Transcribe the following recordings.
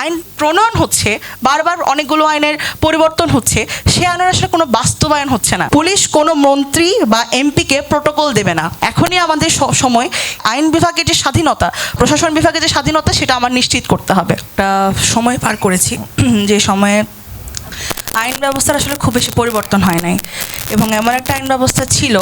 আইন প্রণয়ন হচ্ছে, বারবার অনেকগুলো আইনের পরিবর্তন হচ্ছে, সে আইনের আসলে কোনো বাস্তবায়ন হচ্ছে না। পুলিশ কোনো মন্ত্রী বা এমপিকে প্রোটোকল দেবে না। এখনই আমাদের সময়, আইন বিভাগের যে স্বাধীনতা, প্রশাসন বিভাগের যে স্বাধীনতা, সেটা আমার নিশ্চিত করতে হবে। একটা সময় পার করেছি, যে সময়ে আইন ব্যবস্থার আসলে খুব বেশি পরিবর্তন হয় নাই। এবং এমন একটা আইন ব্যবস্থা ছিল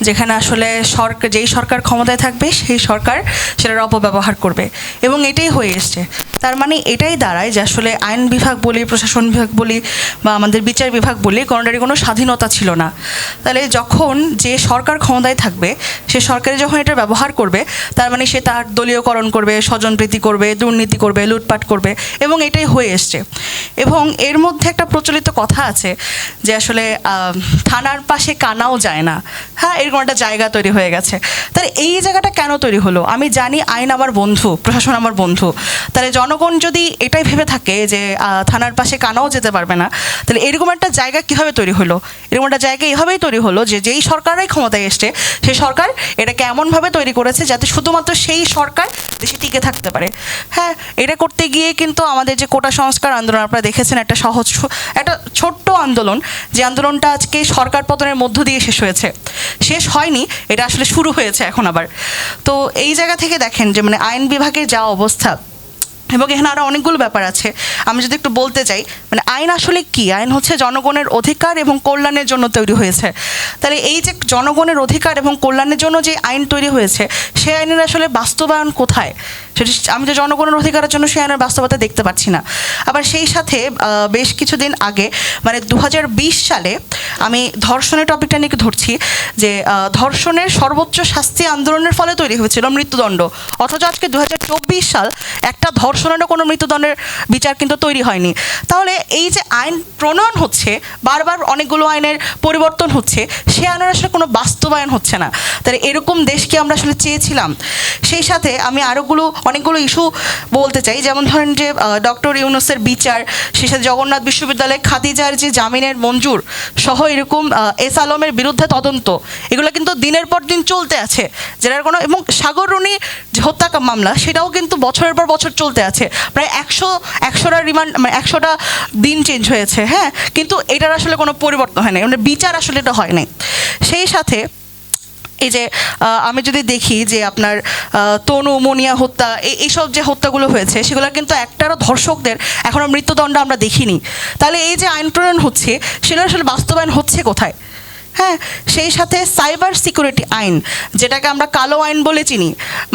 যেখানে আসলে সরকার যেই সরকার ক্ষমতায় থাকবে, সেই সরকার সেটার অপব্যবহার করবে। এবং এটাই হয়ে এসছে। তার মানে এটাই দাঁড়ায় যে আসলে আইন বিভাগ বলি, প্রশাসন বিভাগ বলি, বা আমাদের বিচার বিভাগ বলি কোনোটারই কোনো স্বাধীনতা ছিল না। তাহলে যখন যে সরকার ক্ষমতায় থাকবে, সে সরকারে যখন এটা ব্যবহার করবে, তার মানে সে তার দলীয়করণ করবে, স্বজনপ্রীতি করবে, দুর্নীতি করবে, লুটপাট করবে, এবং এটাই হয়ে এসছে। এবং এর মধ্যে একটা প্রচলিত কথা আছে যে আসলে থানার পাশে কানাও যায় না। হ্যাঁ এরকম একটা জায়গা তৈরি হয়ে গেছে। তাহলে এই জায়গাটা কেন তৈরি হলো? আমি জানি আইন আমার বন্ধু, প্রশাসন আমার বন্ধু। তাহলে জনগণ যদি এটাই ভেবে থাকে যে থানার পাশে কানাও যেতে পারবে না, তাহলে এরকম একটা জায়গা কীভাবে তৈরি হলো? এরকম একটা জায়গা এভাবেই তৈরি হলো যে, যেই সরকারই ক্ষমতায় এসছে সেই সরকার এটাকে এমনভাবে তৈরি করেছে যাতে শুধুমাত্র সেই সরকার দেশে টিকে থাকতে পারে। হ্যাঁ এটা করতে গিয়ে কিন্তু আমাদের যে কোটা সংস্কার আন্দোলন, আপনারা দেখেছেন একটা সহজ একটা ছোট্ট আন্দোলন, যে আন্দোলনটা আজকে সরকার পতনের মধ্য দিয়ে শেষ হয়েছে। শেষ হয়নি, এটা আসলে শুরু হয়েছে এখন আবার। তো এই জায়গা থেকে দেখেন যে মানে আইন বিভাগে যা অবস্থা, এবং এখানে আরও অনেকগুলো ব্যাপার আছে, আমি যদি একটু বলতে চাই মানে আইন আসলে কি? আইন হচ্ছে জনগণের অধিকার এবং কল্যাণের জন্য তৈরি হয়েছে। তাহলে এই যে জনগণের অধিকার এবং কল্যাণের জন্য যে আইন তৈরি হয়েছে, সেই আইনের আসলে বাস্তবায়ন কোথায়? আমি যে জনগণের অধিকারের জন্য সেই আইনের বাস্তবতা দেখতে পাচ্ছি না। আবার সেই সাথে বেশ কিছুদিন আগে মানে দু হাজার বিশ সালে আমি ধর্ষণের টপিকটা নিয়ে ধরছি, যে ধর্ষণের সর্বোচ্চ শাস্তি আন্দোলনের ফলে তৈরি হয়েছিল মৃত্যুদণ্ড। অথচ আজকে দু হাজার চব্বিশ সাল একটা ধর্ষণেরও কোনো মৃত্যুদণ্ডের বিচার কিন্তু তৈরি হয়নি। তাহলে এই যে আইন প্রণয়ন হচ্ছে, বারবার অনেকগুলো আইনের পরিবর্তন হচ্ছে, সে আইনের আসলে কোনো বাস্তবায়ন হচ্ছে না। তাহলে এরকম দেশকে আমরা আসলে চেয়েছিলাম। সেই সাথে আমি আরোগুলো অনেকগুলো ইস্যু বলতে চাই। যেমন ধরেন যে ডক্টর ইউনুসের বিচার, সেই সাথে জগন্নাথ বিশ্ববিদ্যালয়ে খাদিজার যে জামিনের মঞ্জুর সহ এরকম এস আলমের বিরুদ্ধে তদন্ত, এগুলো কিন্তু দিনের পর দিন চলতে আছে। যেটার কোনো, এবং সাগর রুনি যে হত্যা মামলা, সেটাও কিন্তু বছরের পর বছর চলতে আছে। প্রায় একশো, একশোটা রিমান্ড মানে একশোটা দিন চেঞ্জ হয়েছে হ্যাঁ? কিন্তু এটার আসলে কোনো পরিবর্তন হয় নাই মানে বিচার আসলে এটা হয় নাই। সেই সাথে এই যে আমি যদি দেখি যে আপনার তনু, মনিয়া হত্যা এই- এইসব যে হত্যাগুলো হয়েছে, সেগুলো কিন্তু একটারও ধর্ষকদের এখনও মৃত্যুদণ্ড আমরা দেখিনি। তাহলে এই যে আইন প্রণয়ন হচ্ছে, সেগুলো আসলে বাস্তবায়ন হচ্ছে কোথায়? হ্যাঁ সেই সাথে সাইবার সিকিউরিটি আইন, যেটাকে আমরা কালো আইন বলে চিনি।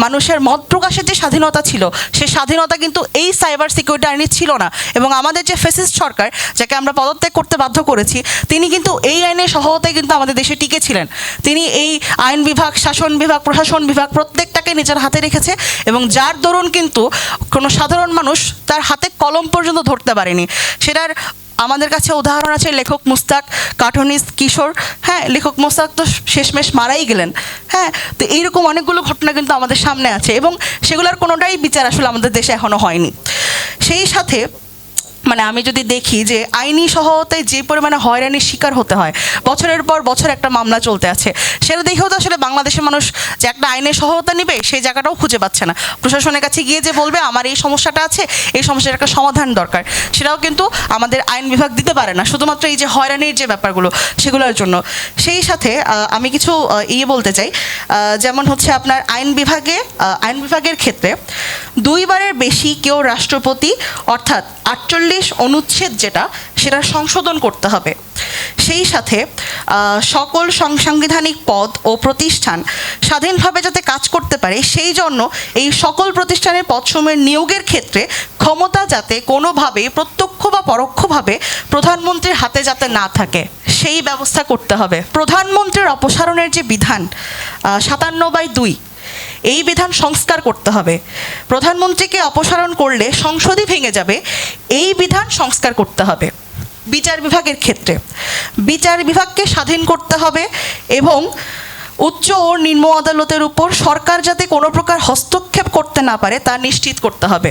মানুষের মত প্রকাশের যে স্বাধীনতা ছিল সেই স্বাধীনতা কিন্তু এই সাইবার সিকিউরিটি আইনে ছিল না। এবং আমাদের যে ফেসিস্ট সরকার, যাকে আমরা পদত্যাগ করতে বাধ্য করেছি, তিনি কিন্তু এই আইনের সহায়তায় কিন্তু আমাদের দেশে টিকে ছিলেন তিনি এই আইন বিভাগ, শাসন বিভাগ, প্রশাসন বিভাগ প্রত্যেকটাকে নিজের হাতে রেখেছে এবং যার দরুন কিন্তু কোনো সাধারণ মানুষ তার হাতে কলম পর্যন্ত ধরতে পারেনি। সেটার আমাদের কাছে উদাহরণ আছে, লেখক মুস্তাক কার্টুনিস্ট কিশোর। হ্যাঁ লেখক মুস্তাক তো শেষমেশ মারাই গেলেন। হ্যাঁ তো এইরকম অনেকগুলো ঘটনা কিন্তু আমাদের সামনে আছে এবং সেগুলোর কোনোটাই বিচার আসলে আমাদের দেশে এখনও হয়নি। সেই সাথে মানে আমি যদি দেখি যে আইনি সহায়তায় যে পরিমাণে হয়রানির শিকার হতে হয়, বছরের পর বছর একটা মামলা চলতে আছে, সেটা দেখেও তো আসলে বাংলাদেশের মানুষ যে একটা আইনের সহায়তা নেবে, সেই জায়গাটাও খুঁজে পাচ্ছে না। প্রশাসনের কাছে গিয়ে যে বলবে, আমার এই সমস্যাটা আছে, এই সমস্যার একটা সমাধান দরকার। সেটাও কিন্তু আমাদের আইন বিভাগ দিতে পারে না, শুধুমাত্র এই যে হয়রানির যে ব্যাপারগুলো, সেগুলোর জন্য। সেই সাথে আমি কিছু ইয়ে বলতে চাই যেমন হচ্ছে আপনার আইন বিভাগে আইন বিভাগের ক্ষেত্রে দুইবারের বেশি কেউ রাষ্ট্রপতি, অর্থাৎ আটচল্লিশ অনুচ্ছেদ যেটা, সেটা সংশোধন করতে হবে। সেই সাথে সকল সং- সাংবিধানিক পদ ও প্রতিষ্ঠান স্বাধীনভাবে যাতে কাজ করতে পারে, সেই জন্য এই সকল প্রতিষ্ঠানের পদসমূহের নিয়োগের ক্ষেত্রে ক্ষমতা যাতে কোনোভাবেই প্রত্যক্ষ বা পরোক্ষভাবে প্রধানমন্ত্রীর হাতে যাতে না থাকে, সেই ব্যবস্থা করতে হবে। প্রধানমন্ত্রীর অপসারণের যে বিধান সাতান্ন বাই দুই এই বিধান সংস্কার করতে হবে। প্রধানমন্ত্রীকে অপসারণ করলে সংসদই ভেঙে যাবে, এই বিধান সংস্কার করতে হবে। বিচার বিভাগের ক্ষেত্রে। বিচার বিভাগকে স্বাধীন করতে হবে এবং উচ্চ ও নিম্ন আদালতের উপর সরকার যাতে কোনো প্রকার হস্তক্ষেপ করতে না পারে তা নিশ্চিত করতে হবে।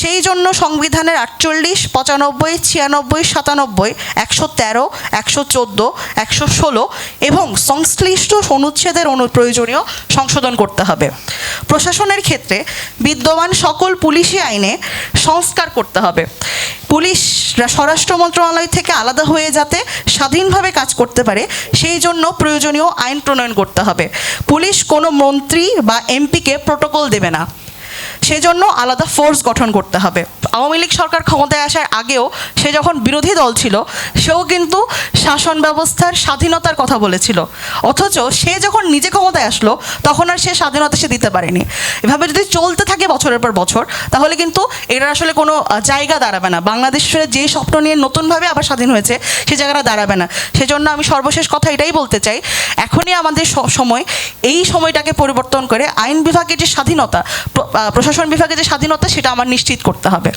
সেই জন্য সংবিধানের আটচল্লিশ, পঁচানব্বই, ছিয়ানব্বই, সাতানব্বই, একশো তেরো, একশো চোদ্দ, একশো ষোলো এবং সংশ্লিষ্ট অনুচ্ছেদের অনুপ্রয়োজনীয় সংশোধন করতে হবে। প্রশাসনের ক্ষেত্রে বিদ্যমান সকল পুলিশি আইনে সংস্কার করতে হবে। পুলিশ স্বরাষ্ট্র মন্ত্রণালয় থেকে আলাদা হয়ে যাতে স্বাধীনভাবে কাজ করতে পারে, সেই জন্য প্রয়োজনীয় আইন প্রণয়ন করতে হবে। পুলিশ কোনো মন্ত্রী বা এমপিকে প্রোটোকল দেবে না। সেজন্য আলাদা ফোর্স গঠন করতে হবে। আওয়ামী লীগ সরকার ক্ষমতায় আসার আগেও সে যখন বিরোধী দল ছিল, সেও কিন্তু শাসন ব্যবস্থার স্বাধীনতার কথা বলেছিল। অথচ সে যখন নিজে ক্ষমতায় আসলো, তখন আর সে স্বাধীনতা সে দিতে পারেনি। এভাবে যদি চলতে থাকে বছরের পর বছর, তাহলে কিন্তু এর আসলে কোনো জায়গা দাঁড়াবে না। বাংলাদেশের যে স্বপ্ন নিয়ে নতুনভাবে আবার স্বাধীন হয়েছে, সে জায়গাটা দাঁড়াবে না। সেজন্য আমি সর্বশেষ কথা এটাই বলতে চাই, এখনই আমাদের সময়, এই সময়টাকে পরিবর্তন করে আইন বিভাগের যে স্বাধীনতা প্রশাসন বিভাগের যে স্বাধীনতা সেটা আমার নিশ্চিত করতে হবে।